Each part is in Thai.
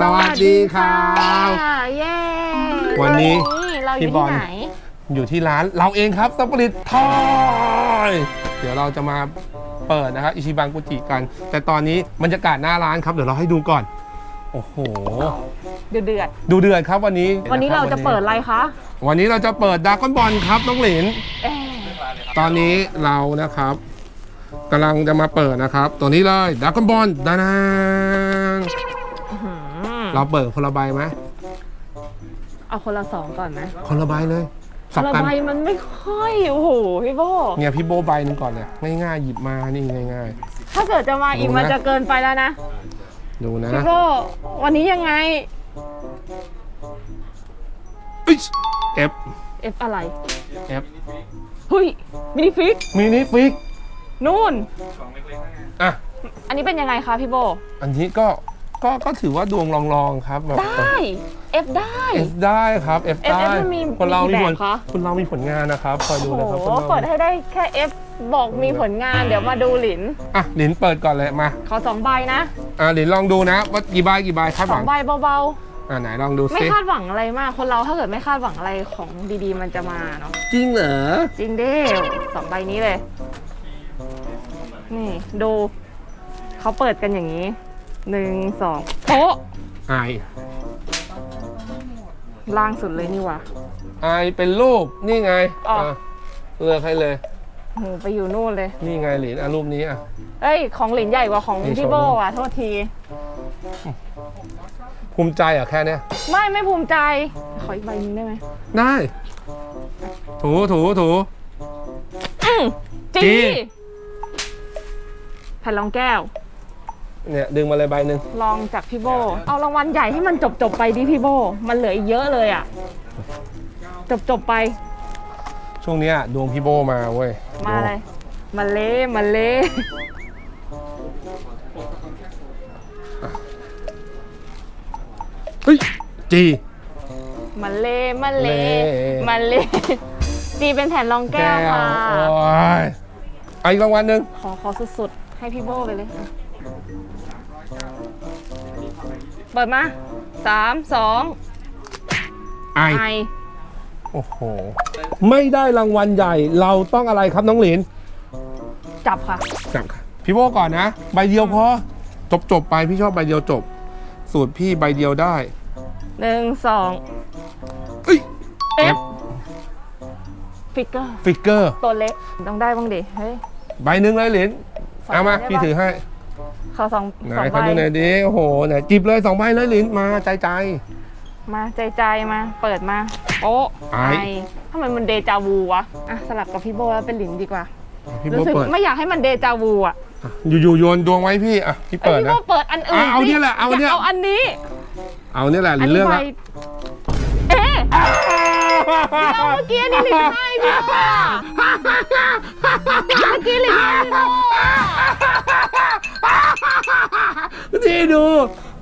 สวัสดีครับเย้วันนี้เราอพี่ยู่บอที่ลไหน อยู่ที่ร้านเราเองครับสับปริตทอยเดี๋ยวเราจะมาเปิดนะครับอิชิบังกุจิกัน แต่ตอนนี้บรรยากาศหน้าร้านครับเดี๋ยวเราให้ดูก่อน โอ้โหเดือดเดือดดูเดือดครับวันนี้ๆวันนี้เราจะเปิดอะไรคะ วันนี้เราจะเปิดดากอนบอลครับน้องหลินเอ๊ะตอนนี้เรานะครับกำลังจะมาเปิดนะครับ ตัวนี้เลยดากอนบอลดานานอื้อหือ เราเปิดคนละใบไหมเอาคนละสองก่อนไหมคนละใบเลยคสันบละกันใบมันไม่ค่อยโอ้โหพี่โบเนี่ยพี่โบใบหนึงก่อนเนี่ยง่ายๆหยิบมานี่ง่ายถ้าเกิดจะมาอีกดูนะมันจะเกินไปแล้วนะๆดูนะพี่โบวันนี้ยังไงอิ๊ช F F อะไร F เฮ้ยมินิฟิกมินิฟิกนู่นอะอันนี้เป็นยังไงคะพี่โบ อันนี้ก็ ก็ก็ถือว่าดวงลองๆครับแบบได้ F ได้ F ได้ครับ F เอฟได้มันมีคนเรามีมีกี่ผลแบบคะ คนเรามีผลงานนะครับคอยดูโอ้นะครับโหคนเราเปิดให้ได้แค่ F บอกมีผลงานเดี๋ยวมาดูหลิน อะหลินเปิดก่อนเลยมาขอสองใบนะอะหลินลองดูนะว่ากี่ใบกี่ใบคาดสหอวังงใบเบาอะไหนลองดูๆ ไม่สิคาดหวังอะไรมาก คนเราถ้าเกิดไม่คาดหวังอะไรของดีๆ มันจะมาเนาะจริงเหรอจริงดิสองใบนี้เลย นี่ดูเขาเปิดกันอย่างนี้ หนึ่งสองโป๊ะไอล่างสุดเลยนี่หว่ะไอเป็นรูปนี่ไงอ๋ออะเลือกให้เลยโหไปอยู่นู่นเลย นี่ไงหลินอะรูปนี้อะ เอ้ย ของหลินใหญ่กว่าของนี่พี่โชว์โบอะ โทษที ภูมิใจอะแค่เนี้ยไม่ไม่ภูมิใจ ขออีกใบหนึงได้ไหมได้ ถูถูถู อืมจีจี แผ่นรองแก้ว เนี่ยดึงมาเลยใบหนึ่งลองจากพี่โบ เอารางวัลใหญ่ให้มันจบจบๆไปดิพี่โบ มันเหลืออีกเยอะเลยอะ จบจบๆไป ช่วงเนี้ยดวงพี่โบมาเว้ยมาเลยมาเล่มาเล่เฮ้ยจี มาเล่มาเล่เล่มาเล่จีเป็นแผ่นรองแก้วค่ะ โอ้ยเอาอีกรางวัลหนึ่งขอขอสุดๆ ให้พี่โบไปเลยอะ เปิดมาสามสองไอ ไอโอ้โห ไม่ได้รางวัลใหญ่ เราต้องอะไรครับน้องหลินจับค่ะ จับค่ะพี่โบก่อนนะ ใบเดียวพอ จบจบไปพี่ชอบใบเดียวจบ สูตรพี่ใบเดียวได้หนึ่งสอง เอ้ย F ฟิกเกอร์ ฟิกเกอร์ ตัวเล็ก ต้องได้บ้างดิ เฮ้ย ใบหนึ่งเลยหลิน สองเอามา ใบได้ปะ พี่ถือให้ ขอสองไหนสองเขาใบดูหน่อยดิโอ้โหไหนจิบเลยสองใบเลยหลินมาใจใจ มาใจใจมา เปิดมา โอ้ไอทำไมมันเดจาวูวะอะสลับกับพี่โบแล้วเป็นหลินดีกว่า พี่โบรู้สึกเปิดไม่อยากให้มันเดจาวูอะอะอยู่ๆโยนดวงไว้พี่อะพี่เอ้ยเปิดพี่โบนะ เปิดอันอื่นอะเอาสิเนี่ยแหละเอาเนี่ย ยกเอาอันนี้เอาเนี่ยแหละหอัลินเลือกใบละ เอ๊ะเอาเมื่อกี้นี่หลินให้พี่โบอะเมื่อกี้หลินให้พี่โบ ดู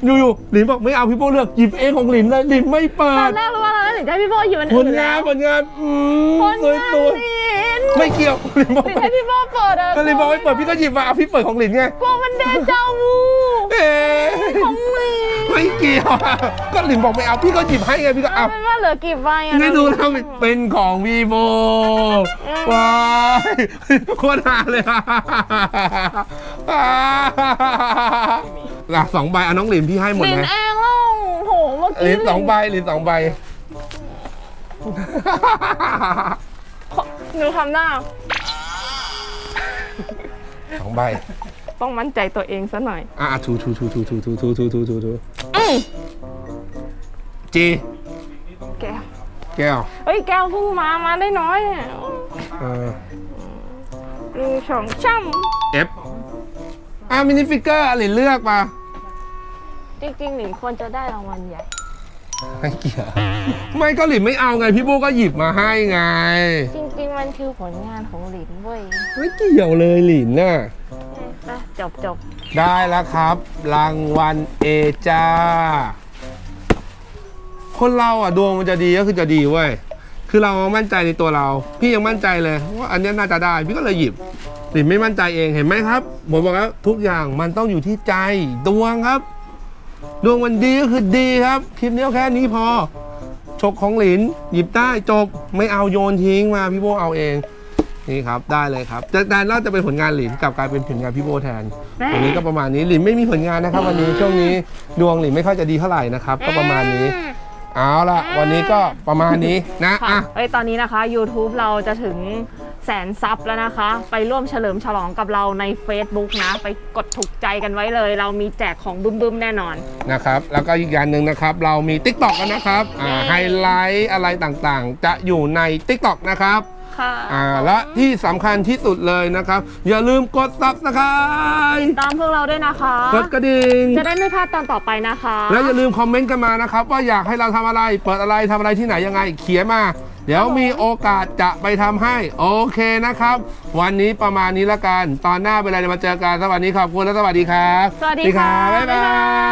อยู่ๆหลินบอกไม่เอาพี่โบเลือกหยิบเองของหลินเลยหลินไม่เปิตอดนแรกรู้ว่าเราหลินให้พี่โบอยู่อันผอื่ลนงาแล้นวผลงานอืมคนสวยงานตัวหลินไม่เกี่ยวหลินบอกหลินให้พี่โบเปิดอะก็หลินบอกไม่เปิดพี่ก็หยิบมาเอาพี่เปิดของหลินไงกลัวมันเดจาวูเอ๊ะของหลินไม่เกี่ยวอะก็หลินบอกไม่เอาพี่ก็หยิบให้ไงพี่ก็เอาเอาเป็นว่าเหลือกี่ใบอะไม่ดูแล้วเป็นของวีโบว้ายโคตรหาเลยอะ หลักสองใบเอาน้องหลินพี่ให้หมดหลินเลยเองเล่าโหเมื่อหลิกี้นสองใบหลินสองใบ หนูทำหน้า สองใบต้องมั่นใจตัวเองซะหน่อย อะถูถูถูถูถูถูถูถูถูถูถูอืมจีแก้วแก้วเฮ้ยแก้วเพิ่งมา มาได้น้อยอะเอ่อหนึ่งสองช่ F อะมินิฟิกเกอร์หลินเลือกมาำ จริงๆหลินควรจะได้รางวัลใหญ่ ไม่เกี่ยวไม่ก็หลินไม่เอาไงพี่โบก็หยิบมาให้ไง จริง ๆ มันคือผลงานของหลินเว้ยไม่เกี่ยวเลยหลินน่ะ ไปจบจบได้แล้วครับ รางวัลเอจ้า คนเราอะดวงมันจะดีก็คือจะดีเว้ย คือเรามั่นใจในตัวเรา พี่ยังมั่นใจเลยว่าอันเนี้ยน่าจะได้ พี่ก็เลยหยิบหรือไม่มั่นใจเองเห็นไหมครับผมบอกแล้วทุกอย่างมันต้องอยู่ที่ใจดวงครับ ดวงวันดีก็คือดีครับ คลิปนี้แค่นี้พอฉกของหลิน หยิบได้จบไม่เอาโยนทิ้งมาพี่โบเอาเอง นี่ครับได้เลยครับจากนั้นเราจะเป็นผลงานหลินกลับกลายเป็นผลงานพี่โบแทนวันนี้ก็ประมาณนี้หลินไม่มีผลงานนะครับ วันนี้ช่วงนี้ดวงหลินไม่ค่อยจะดีเท่าไหร่นะครับ ก็ประมาณนี้ เอาละวันนี้ก็ประมาณนี้นะค่ะอะ เอ้ยตอนนี้นะคะ YouTube เราจะถึง แสนซับแล้วนะคะ ไปร่วมเฉลิมฉลองกับเราใน Facebook นะ ไปกดถูกใจกันไว้เลย เรามีแจกของบึ้มๆแน่นอน นะครับ แล้วก็อีกอย่างหนึ่งนะครับ เรามี Tik t o อกกันนะครับอ่าเย้ไฮไลท์อะไรต่างๆ จะอยู่ใน Tik t o อกนะครับค่ะอ่าและที่สำคัญที่สุดเลยนะครับ อย่าลืมกด subscribe ตามพวกเราด้วยนะคะ กดกระดิ่งจะได้ไม่พลาดตอนต่อไปนะคะ แล้วอย่าลืมคอมเมนต์กันมานะครับ ว่าอยากให้เราทำอะไรเปิดอะไรทำอะไรที่ไหนยังไงเขียนมา เดี๋ยวมีโอกาสจะไปทำให้ โอเคนะครับ วันนี้ประมาณนี้ละกัน ตอนหน้าเวลาจะมาเจอกันสวัสดีขอบคุณและสวัสดีครับ สวัสดีค่ะ บ๊ายบายบ๊ายบาย